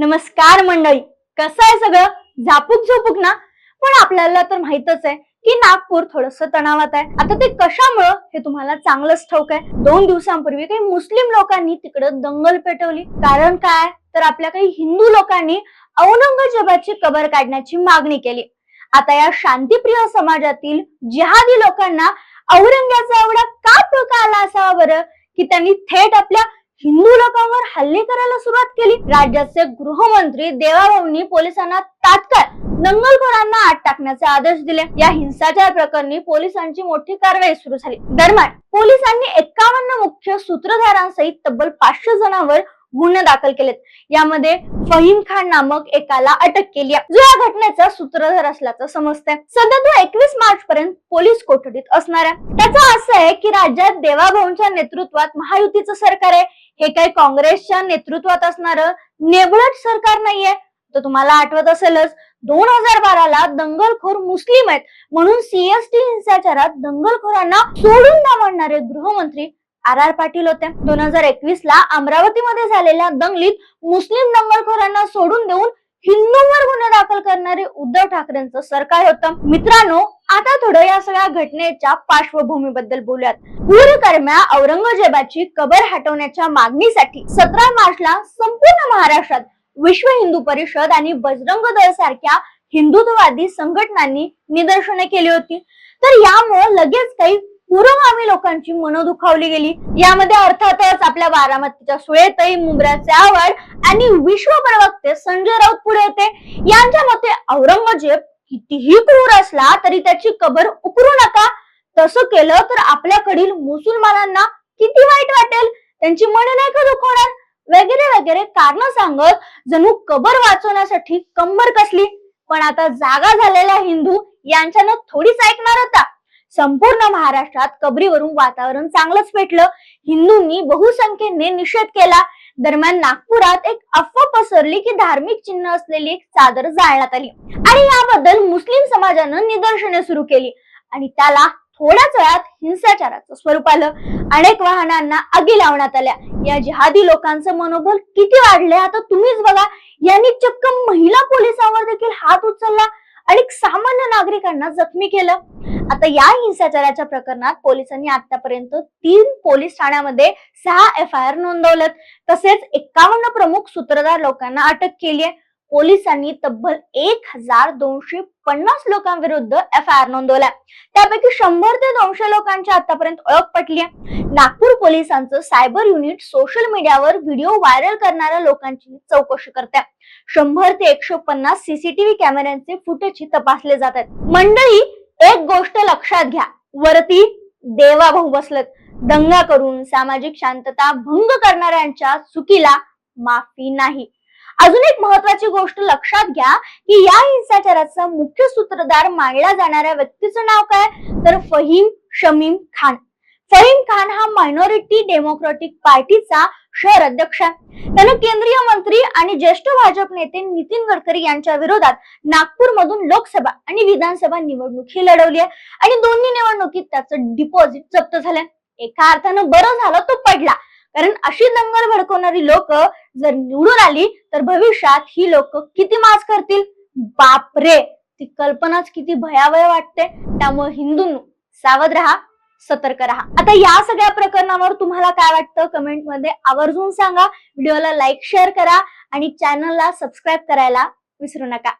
नमस्कार मंडळी. कसं आहे सगळं? झापूक झोपूक ना? पण आपल्याला तर माहितच आहे की नागपूर थोडस तणावात आहे. आता ते कशामुळं हे तुम्हाला चांगलंच ठाऊक आहे? दोन दिवसांपूर्वी काही मुस्लिम लोकांनी तिकडं दंगल पेटवली. कारण काय? तर आपल्या काही हिंदू लोकांनी औरंगजेबाची कबर काढण्याची मागणी केली. आता या शांतीप्रिय समाजातील जिहादी लोकांना औरंगाचा एवढा का टोका आला असावा बरं? की त्यांनी थेट आपल्या हिंदू लोकांवर हल्ले करायला सुरुवात केली. राज्याचे गृहमंत्री देवाभाऊंनी पोलिसांना तात्काळ दंगलखोरांना आत टाकण्याचे आदेश दिले. या हिंसाचार प्रकरणी पोलिसांची मोठी कारवाई सुरू झाली. दरम्यान पोलिसांनी एकावन्न मुख्य सूत्रधारांसहित तब्बल पाचशे जणांवर गुन्हे दाखल केलेत. यामध्ये फहीम खान नामक एकाला अटक केली जो या घटनेचा सूत्रधार असल्याचं समजतंय. सध्या तो एकवीस मार्च पर्यंत पोलीस कोठडीत असणार आहे. त्याचं असं आहे की राज्यात देवाभाऊंच्या नेतृत्वात महायुतीचं सरकार आहे. हे काही काँग्रेसच्या नेतृत्वात असणारं नेबळट सरकार नाहीये. तर तुम्हाला आठवत असेलच दोन हजार बाराला दंगलखोर मुस्लिम आहेत. म्हणून सीएसटी हिंसाचारात दंगलखोरांना सोडून न गृहमंत्री आर आर पाटील होते. दोन हजार एकवीस ला अमरावतीमध्ये झालेल्या दंगलीत मुस्लिम दंगलखोरांना सोडून देऊन हिंदूंवर गुन्हे दाखल करणारे उद्धव ठाकरेंचं सरकार होतं मित्रांनो आता थोडं या सगळ्या घटनेच्या पार्श्वभूमीबद्दल बोलूयात. पूरकर्म्या औरंगजेबाची कबर हटवण्याच्या मागणीसाठी सतरा मार्चला संपूर्ण महाराष्ट्रात विश्व हिंदू परिषद आणि बजरंग दल सारख्या हिंदुत्ववादी संघटनांनी निदर्शने केली होती. तर यामुळे लगेच काही पुरोगामी लोकांची मनं दुखावली गेली. यामध्ये अर्थातच आपल्या बारामतीच्या सुळेतही मुंब्राचे आवड आणि विश्व प्रवक्ते संजय राऊत पुढे येते यांच्या मते औरंगजेब कितीही क्रूर असला तरी त्याची कबर उकरू नका. तसं केलं तर आपल्याकडील मुसलमानांना किती वाईट वाटेल? त्यांची मन नाही का दुखवणार? वगैरे वगैरे कारण सांगत जणू कबर वाचवण्यासाठी कंबर कसली? पण आता जागा झालेला हिंदू यांच्यानं थोडीच ऐकणार होता. संपूर्ण महाराष्ट्रात कबरीवरून वातावरण चांगलंच पेटलं. हिंदूंनी बहुसंख्येने निषेध केला. दरम्यान नागपुरात एक अफवा पसरली की धार्मिक चिन्ह असलेली एक चादर जाळण्यात आली. आणि याबद्दल मुस्लिम समाजानं निदर्शने सुरू केली. आणि त्याला थोड्याच वेळात हिंसाचाराचं स्वरूप आलं. अनेक वाहनांना आगी लावण्यात आल्या. या जिहादी लोकांचं मनोबल किती वाढले आता तुम्हीच बघा. यांनी चक्क महिला पोलिसांवर देखील हात उचलला. आणि सामान्य नागरिकांना जखमी केलं. आता या हिंसाचाराच्या प्रकरणात पोलिसांनी आतापर्यंत तीन पोलीस ठाण्यामध्ये सहा एफ आय आर नोंदवलेत तसेच एकावन्न प्रमुख सूत्रधार लोकांना अटक केली आहे पोलिसांनी तब्बल एक हजार दोनशे पन्नास लोकांविरुद्ध एफ आय आर नोंदवल्या. त्यापैकी शंभर ते दोनशे लोकांची आतापर्यंत ओळख पटली आहे नागपूर पोलिसांचं सायबर युनिट सोशल मीडियावर व्हिडिओ व्हायरल करणाऱ्या लोकांची चौकशी करते शंभर ते एकशे पन्नास सीसीटीव्ही कॅमेऱ्यांचे फुटेज तपासले जात आहेत मंडळी एक गोष्ट लक्षात घ्या. वरती देवा भाऊ बसलत. दंगा करून सामाजिक शांतता भंग करणाऱ्यांच्या चुकीला माफी नाही. अजून एक महत्वाची गोष्ट लक्षात घ्या की या हिंसाचाराचा मुख्य सूत्रधार मानला जाणाऱ्या व्यक्तीचं नाव काय? तर फहीम शमीम खान. फहीम खान हा मायनॉरिटी डेमोक्रॅटिक पार्टीचा शहर अध्यक्ष आहे. त्यानं केंद्रीय मंत्री आणि ज्येष्ठ भाजप नेते नितीन गडकरी यांच्या विरोधात नागपूरमधून लोकसभा आणि विधानसभा निवडणूक ही लढवली आहे. आणि दोन्ही निवडणुकीत त्याचं डिपॉझिट जप्त झालंय. एका अर्थानं बरं झालं तो पडला. कारण अशी दंगल भडकवणारी लोक जर निवडून आली तर भविष्यात ही लोक किती माज करतील? बापरे! ती कल्पनाच किती भयावह वाटते. त्यामुळे हिंदूंनो सावध राहा सतर्क राहा. आता या सगळ्या प्रकरणावर तुम्हाला काय वाटतं? कमेंटमध्ये आवर्जून सांगा. व्हिडिओला लाईक शेअर करा आणि चॅनलला सबस्क्राईब करायला विसरू नका.